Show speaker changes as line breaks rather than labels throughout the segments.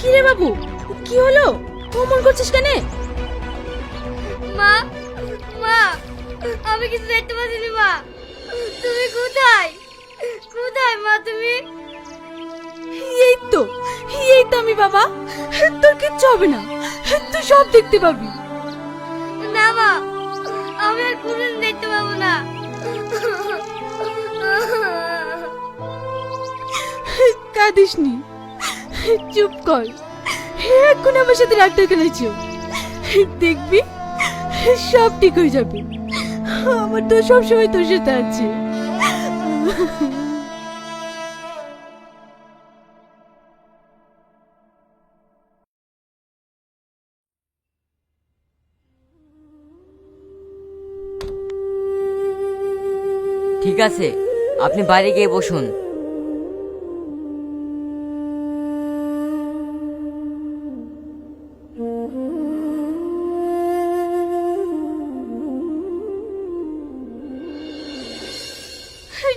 কি রে বাবু? কি হলো? অমন করছিস কেন?
মা মা আমি কিছু দেখতে পাচ্ছি না মা। তুমি কোথায়? কোথায় মা তুমি?
এই তো এই তো আমি বাবা। তোর কিচ্ছু হবে না। তুই সব দেখতে পাবি।
না মা আমি আর কোনদিন দেখতে পাবো না।
কাঁদিস নি চুপ কর। এখন আমার সাথে রাগটা খেলেছ দেখবি, সব ঠিক হয়ে যাবে। আমার তো সবসময় তোর সাথে আছে।
ঠিক আছে, আপনি বাইরে গিয়ে বসুন।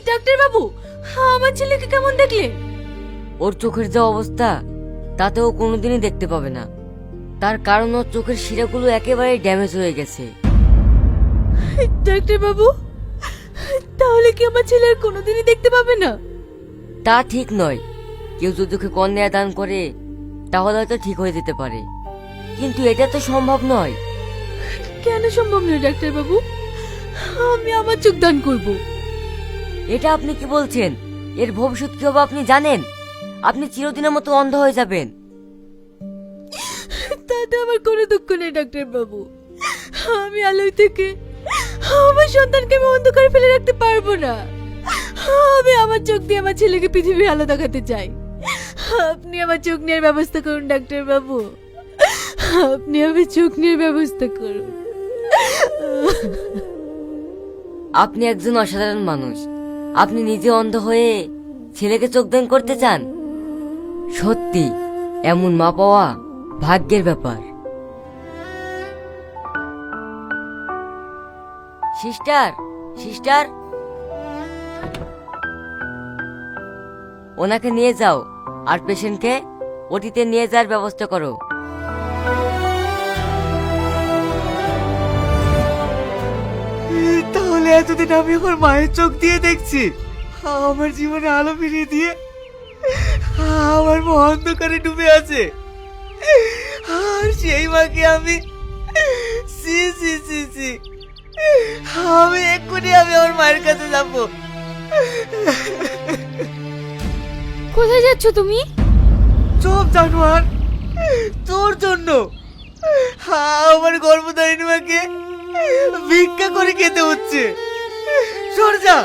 ডাক্তার বাবু আমার ছেলেকে কেমন দেখলে?
ওর চোখের যা অবস্থা তাতে ও কোনোদিনই দেখতে পাবে না। তার কারণ ওর চোখের শিরাগুলো একেবারে ড্যামেজ হয়ে গেছে।
ডাক্তার বাবু তাহলে কি আমার ছেলে আর কোনোদিনই দেখতে পাবে না?
তা ঠিক নয়। কেউ যদি ওকে কন্যা দান করে তাহলে হয়তো ঠিক হয়ে যেতে পারে। কিন্তু এটা তো সম্ভব নয়।
কেন সম্ভব নয় ডাক্তার বাবু? আমি আমার চোখ দান করব।
এটা আপনি কি বলছেন? এর ভবিষ্যৎ কি হবে আপনি জানেন? আপনি চিরদিনের মতো অন্ধ হয়ে যাবেন।
তাতে আমার কোনো দুঃখ নেই ডাক্তার বাবু। আমি আলোয় থেকে আমার সন্তানকে আমি অন্ধকারে ফেলে রাখতে পারব না। আমি আমার চোখ দিয়ে আমার ছেলেকে পৃথিবীর আলো দেখাতে চাই। আপনি আমার চোখ নেওয়ার ব্যবস্থা করুন ডাক্তার বাবু। আপনি আমার চোখ নেওয়ার ব্যবস্থা করুন।
আপনি একজন অসাধারণ মানুষ। আপনি নিজে অন্ধ হয়ে ছেলেকে চোখ দান করতে চান? সত্যি, এমন মা পাওয়া ভাগ্যের ব্যাপার। Sister sister. ওনাকে নিয়ে যাও, আর পেশেন্টকে ওটিতে নিয়ে যাওয়ার ব্যবস্থা করো।
তাহলে এতদিন আমি এখন মায়ের চোখ দিয়ে দেখছি। আমার জীবনে আলো ফিরিয়ে দিয়ে আমার মা অন্ধকারে ডুবে আছে। আর সেই মাকে আমি সি সি সি সি। আমি এক্ষুনি আমি আমার মায়ের কাছে যাব।
কোথায় যাচ্ছ তুমি?
চুপ জানোয়ার তোর জন্য। আমার গর্ভধারিণী মাকে ভিক্ষা করে খেতে হচ্ছে। সর যা,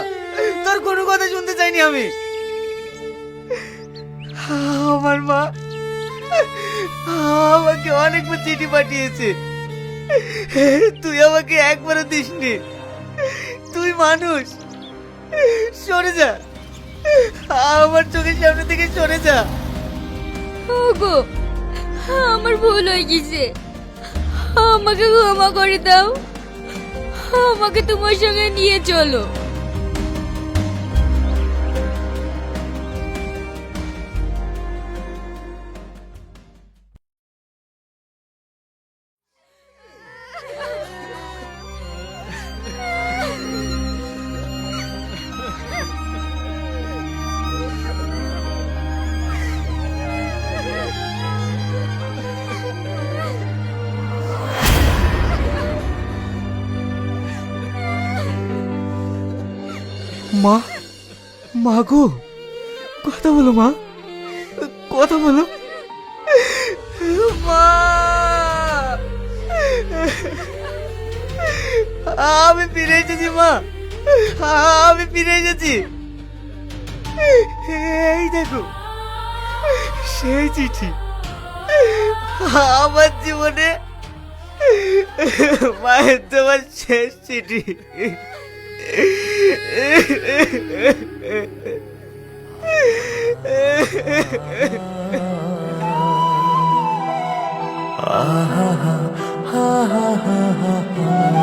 তোর কোনো কথা শুনতে চাইনি আমি। আমার মা আমাকে অনেকবার চিঠি পাঠিয়েছে। তুই আমাকে একবারও দিসনি। তুই মানুষ। সরে যা। আমার চোখের সামনে থেকে সরে যা।
ওগো, আমার ভুল হয়ে গেছে। আমাকে ক্ষমা করে দাও। আমাকে তোমার সঙ্গে নিয়ে চলো।
মা মা গো, কথা বলো মা, কথা বলো। মা! আমি ফিরে এসেছি, মা! আমি ফিরে এসেছি। এই দেখো, সেই চিঠি। আমার জীবনে মায়ের তোমার শেষ চিঠি। আহা হা হা হা হা